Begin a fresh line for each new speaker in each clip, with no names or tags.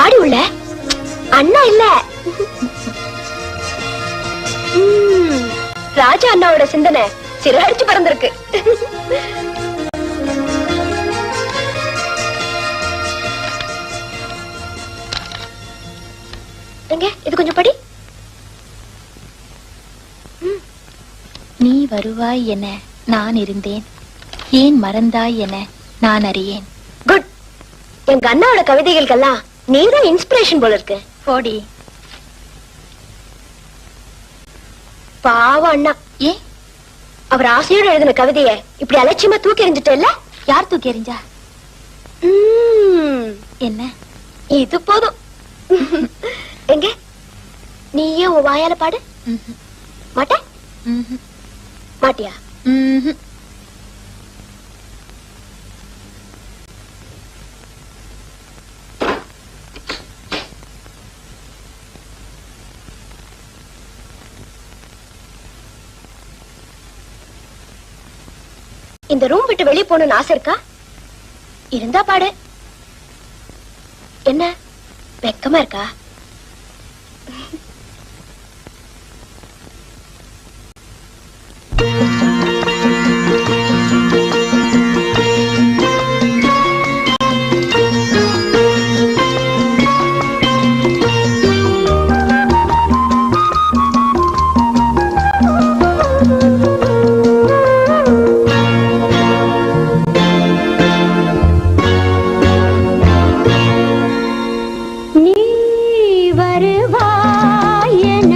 பாடி உள்ள அண்ணா இல்ல. ராஜா அண்ணாவோட சிந்தனை சிறகடிச்சு பறந்திருக்கு. எங்க இது கொஞ்சம் படி.
நீ வருவாய் என நான் இருந்தேன். ஏன் மறந்தாய் என நான் அறியேன்.
குட். எங்க அண்ணாவோட கவிதைகளுக்கெல்லாம் நீதான் இன்ஸ்பிரேஷன் போல இருக்கு.
போடி.
பாவம் அண்ணா.
ஏ?
அவர் ஆசையோட எழுதின கவிதைய இப்படி அலட்சியமா தூக்கி எறிஞ்சிட்டல
யார் தூக்கி எறிஞ்சா? என்ன?
இது போதும். எங்க? நீயே உன் வாயால பாடு. மாட்ட மாட்டியா? இந்த ரூம் விட்டு வெளியே போகணும்னு ஆசை இருக்கா? இருந்தா பாடு. என்ன? வெக்கமா இருக்கா?
நீ வருவாயன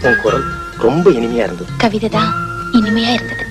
குரல். ரொம்ப இனிமையா இருந்தது.
கவிதை தான் இனிமையா இருந்தது.